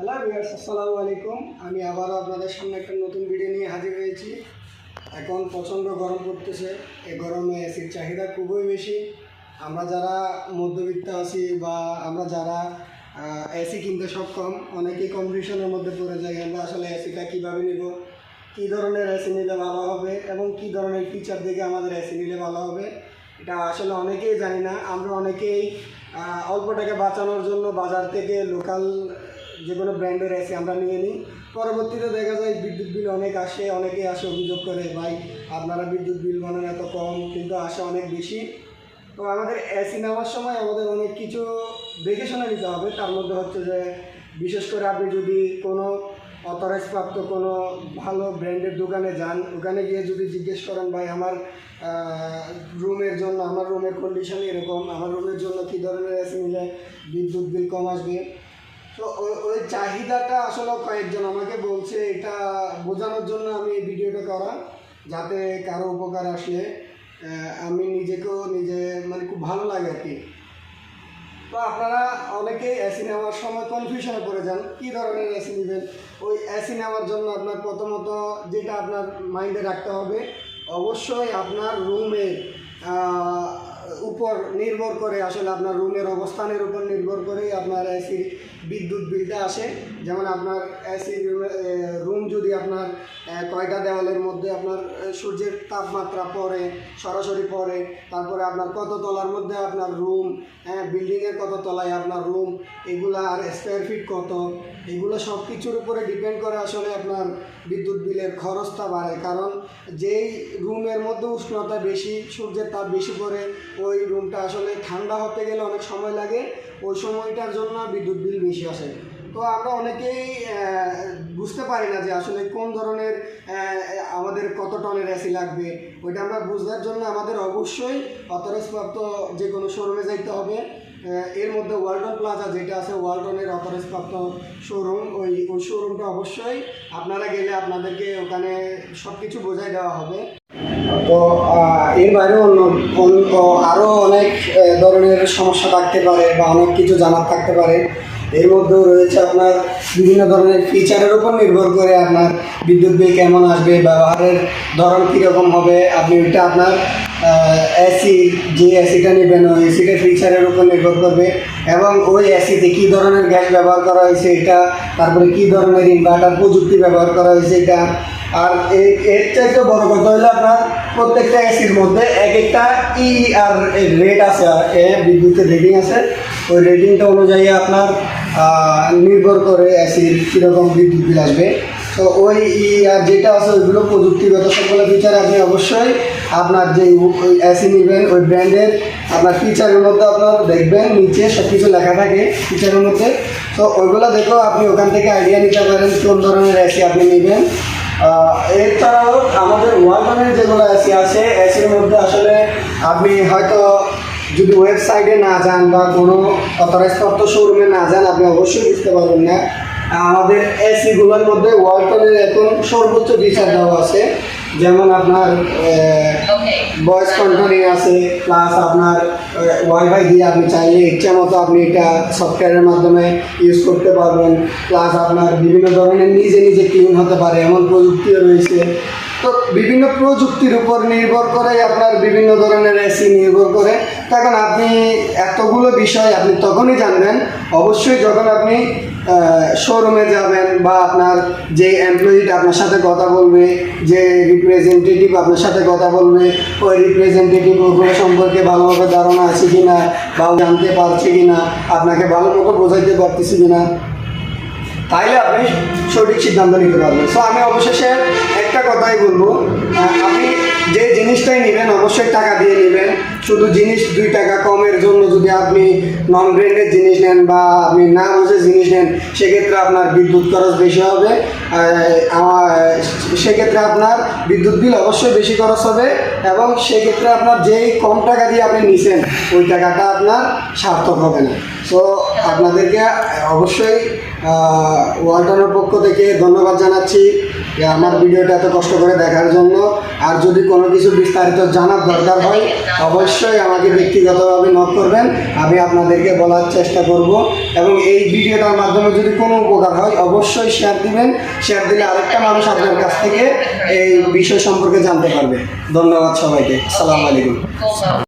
Hello viewers আসসালামু আলাইকুম। আমি আবারও আপনাদের সামনে একটা নতুন ভিডিও নিয়ে হাজির হয়েছি। এখন প্রচণ্ড গরম পড়তেছে। এই গরমে এসির চাহিদা খুবই বেশি। আমরা যারা মধ্যবিত্ত আছি বা আমরা যারা এসি কিনতে সক্ষম, অনেকেই কম্পিটিশনের মধ্যে পড়ে যাই। আমরা আসলে এসিটা কীভাবে নিব? কী ধরনের এসি নিলে ভালো হবে? এবং কী ধরনের ফিচার দেখে আমাদের এসি নিলে ভালো হবে? এটা আসলে অনেকেই জানি না। আমরা অনেকেই অল্প টাকা বাঁচানোর জন্য বাজার থেকে লোকাল যে কোনো ব্র্যান্ডের এসি আমরা নিয়ে নিই। পরবর্তীতে দেখা যায় বিদ্যুৎ বিল অনেক আসে, অনেকেই আসে অভিযোগ করে, ভাই, আপনারা বিদ্যুৎ বিল বানান এত কম, কিন্তু আসে অনেক বেশি। তো আমাদের এসি নেওয়ার সময় আমাদের অনেক কিছু দেখে শুনে নিতে হবে। তার মধ্যে হচ্ছে যে, বিশেষ করে আপনি যদি কোনো অথরাইজ প্রাপ্ত কোনো ভালো ব্র্যান্ডের দোকানে যান, ওখানে গিয়ে যদি জিজ্ঞেস করেন, ভাই, আমার রুমের জন্য, আমার রুমের কন্ডিশন এরকম, আমার রুমের জন্য কী ধরনের এসি নিলে বিদ্যুৎ বিল কম আসবে? তো ওই- চাহিদাটা আসলে কয়েকজন আমাকে বলছে এটা বোঝানোর জন্য আমি এই ভিডিওটা করা যাতে কারও উপকার আহ, আমি নিজেকেও নিজে মানে খুব ভালো লাগে আর কি। তো আপনারা অনেকেই এসি নেওয়ার সময় কনফিউশনে পড়ে যান কী ধরনের এসি নেবেন? ওই এসি নেওয়ার জন্য আপনার প্রথমত যেটা আপনার মাইন্ডে রাখতে হবে অবশ্যই আপনার রুমের উপর নির্ভর করে আসলে আপনার রুমের অবস্থানের উপর নির্ভর করেই আপনার এসির বিদ্যুৎ বিলটা আসে। যেমন আপনার এসি রুম যদি আপনার কয়টা দেওয়ালের মধ্যে আপনার সূর্যের তাপমাত্রা পড়ে, সরাসরি পড়ে, তারপরে আপনার কত তলার মধ্যে আপনার রুম হ্যাঁ বিল্ডিংয়ের কত তলায় আপনার রুম এগুলো আর স্কোয়ার ফিট কত, এগুলো সব কিছুর উপরে ডিপেন্ড করে আসলে আপনার বিদ্যুৎ বিলের খরচটা বাড়ে। কারণ যেই রুমের মধ্যে উষ্ণতা বেশি, সূর্যের তাপ বেশি পড়ে ওই রুমটা আসলে ঠান্ডা হতে গেলে অনেক সময় লাগে, ওই সময়টার জন্য বিদ্যুৎ বিল বেশি আসে। তো আমরা অনেকেই বুঝতে পারি না যে আসলে কোন ধরনের আমাদের কত টনের এসি লাগবে। ওইটা আমরা বুঝবার জন্য আমাদের অবশ্যই অথরাইজপ্রাপ্ত যে কোনো শোরুমে যাইতে হবে। এর মধ্যে ওয়ালটন প্লাজা যেটা আছে ওয়ালটনের অথরাইজপ্রাপ্ত শোরুম ওই ওই শোরুমটা অবশ্যই আপনারা গেলে আপনাদেরকে ওখানে সব কিছু বোঝাই দেওয়া হবে। তো এর অন্য অন্য আরও অনেক ধরনের সমস্যা থাকতে পারে বা অনেক কিছু জানার থাকতে পারে। এর মধ্যেও রয়েছে আপনার বিভিন্ন ধরনের ফিচারের উপর নির্ভর করে আপনার বিদ্যুৎ বিল কেমন আসবে, ব্যবহারের ধরন কীরকম হবে, আপনি ওইটা আপনার এসি যে এসিটা নেবেন, ওই এসিটার ফিচারের উপর নির্ভর করবে। এবং ওই এসিতে কী ধরনের গ্যাস ব্যবহার করা হয়েছে এটা, তারপরে কী ধরনের ইনভার্টার প্রযুক্তি ব্যবহার করা হয়েছে এটা। আর এর চাইতে বড় কথা হলো আপনার প্রত্যেকটা এসির মধ্যে এক একটা ই আর রেট আছে বিদ্যুতের রেটিং আছে। ওই রেটিংটা অনুযায়ী আপনার নির্ভর করে এসির কীরকম বিদ্যুৎ বিল আসবে। তো ওই আর যেটা আছে ওইগুলো প্রযুক্তিগত সকল ফিচার আপনি অবশ্যই আপনার যে এসি নেবেন, ওই ব্র্যান্ডের আপনার ফিচারের মধ্যে আপনার দেখবেন, নিচে সব কিছু লেখা থাকে ফিচারের মধ্যে। তো ওইগুলো দেখেও আপনি ওখান থেকে আইডিয়া নিতে পারেন কোন ধরনের এসি আপনি নেবেন। এছাড়াও আমাদের ওয়ালটনের যেগুলো এসি আছে এসির মধ্যে আসলে আপনি হয়তো যদি ওয়েবসাইটে না যান বা কোনো অথরাইজপ্রাপ্ত শোরুমে না যান আপনি অবশ্যই বুঝতে পারবেন না। আমাদের এসিগুলোর মধ্যে ওয়ালটনের এখন সর্বোচ্চ ফিচার দেওয়া আছে। যেমন আপনার ভয়েস কন্ট্রোলিং আছে প্লাস আপনার ওয়াইফাই দিয়ে আপনি চাইলে ইচ্ছা মতো আপনি এটা সফটওয়্যারের মাধ্যমে ইউজ করতে পারবেন। প্লাস আপনার বিভিন্ন ধরনের নিজে নিজে ক্লিন হতে পারে এমন প্রযুক্তিও রয়েছে। তো বিভিন্ন প্রযুক্তির উপর নির্ভর করে আপনার বিভিন্ন ধরনের এসি নির্ভর করে। তখন আপনি এতগুলো বিষয় আপনি তখনই জানবেন। অবশ্যই যখন আপনি শোরুমে যাবেন বা আপনার যে এমপ্লয়িটা আপনার সাথে কথা বলবে, যে রিপ্রেজেন্টেটিভ আপনার সাথে কথা বলবে, ওই রিপ্রেজেন্টেটিভ ওগুলো সম্পর্কে ভালোভাবে ধারণা আছে কি না বা জানতে পারছে কি না আপনাকে ভালো মতো বোঝাইতে পারতেছে কি না তাইলে আপনি সঠিক সিদ্ধান্ত নিতে পারবেন। সো আমি অবশেষে একটা কথাই বলব আপনি যে জিনিসটাই নেবেন, অবশ্যই টাকা দিয়ে নেবেন। শুধু জিনিস, দুই টাকা কমের জন্য যদি আপনি নন ব্র্যান্ডের জিনিস নেন বা আপনি না বুঝে জিনিস নেন, সেক্ষেত্রে আপনার বিদ্যুৎ খরচ বেশি হবে। আমার, সেক্ষেত্রে আপনার বিদ্যুৎ বিল অবশ্যই বেশি খরচ হবে এবং সেক্ষেত্রে আপনার যেই কম টাকা দিয়ে আপনি নিছেন, ওই টাকাটা আপনার সার্থক হবে না। তো আপনাদেরকে অবশ্যই ওয়ালটনের পক্ষ থেকে ধন্যবাদ জানাচ্ছি। আমার ভিডিওটা এত কষ্ট করে দেখার জন্য আর যদি কোনো কিছু বিস্তারিত জানার দরকার হয়, অবশ্যই আমাকে ব্যক্তিগতভাবে নক করবেন, আমি আপনাদেরকে বলার চেষ্টা করব। এবং এই ভিডিওটার মাধ্যমে যদি কোনো উপকার হয়, অবশ্যই শেয়ার দিবেন শেয়ার দিলে আরেকটা মানুষ আপনার কাছ থেকে এই বিষয় সম্পর্কে জানতে পারবে। ধন্যবাদ সবাইকে। আসসালামু আলাইকুম।